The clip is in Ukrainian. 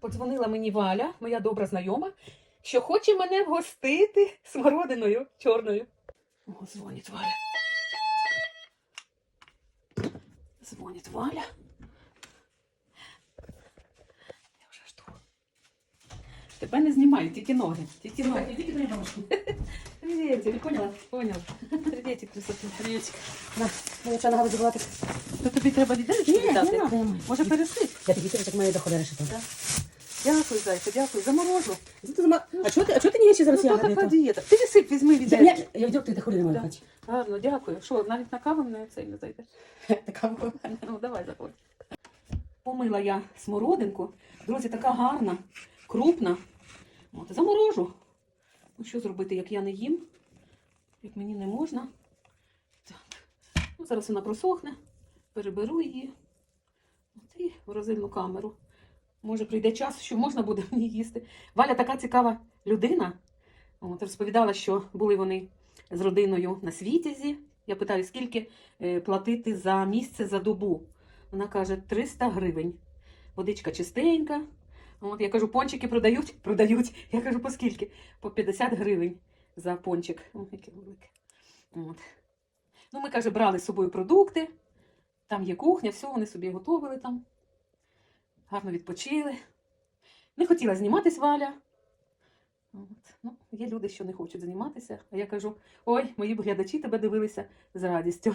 Подзвонила мені Валя, моя добра знайома, що хоче мене вгостити смородиною чорною. О, дзвонить Валя. Дзвонить Валя. Я вже жду. Тебе не знімаю, тільки ноги. Тільки ноги. Тільки дай ножку. Привітик. Поняла? Поняла. Привітик, красоти. Привітик. На, мені це нога забувати. То тобі треба дітей Ні, не маю. Може пересип? Я тобі так маю доходи решити. Так. Дякую, зайка, дякую. Заморожу. А чого ти, а чого ти не ще зараз Ну, то ягоди? така дієта. Пересип візьми Я, відерки. я, я вдруг ти доходи не Да. маю хоч. Гарно, дякую. Що, навіть на каву мене цей не зайдеш? Така була. Ну, давай заходь. Помила я смородинку. Друзі, така гарна, крупна. От, заморожу. Ну, що зробити, як я не їм? Як мені не можна. Так. Ну, зараз вона просохне, переберу її. От і в розильну камеру. Може, прийде час, що можна буде мені їсти. Валя така цікава людина. От, розповідала, що були вони з родиною на світязі. Я питаю, скільки е, платити за місце за добу. Вона каже 300 гривень. Водичка чистенька. От, я кажу, пончики продають? Продають. Я кажу, по скільки? По 50 гривень за пончик. О, яке велике. От. Ну, ми, каже, брали з собою продукти. Там є кухня, все, вони собі готували там. Гарно відпочили. Не хотіла зніматись Валя. От. Ну, є люди, що не хочуть зніматися. А я кажу: ой, мої глядачі тебе дивилися з радістю.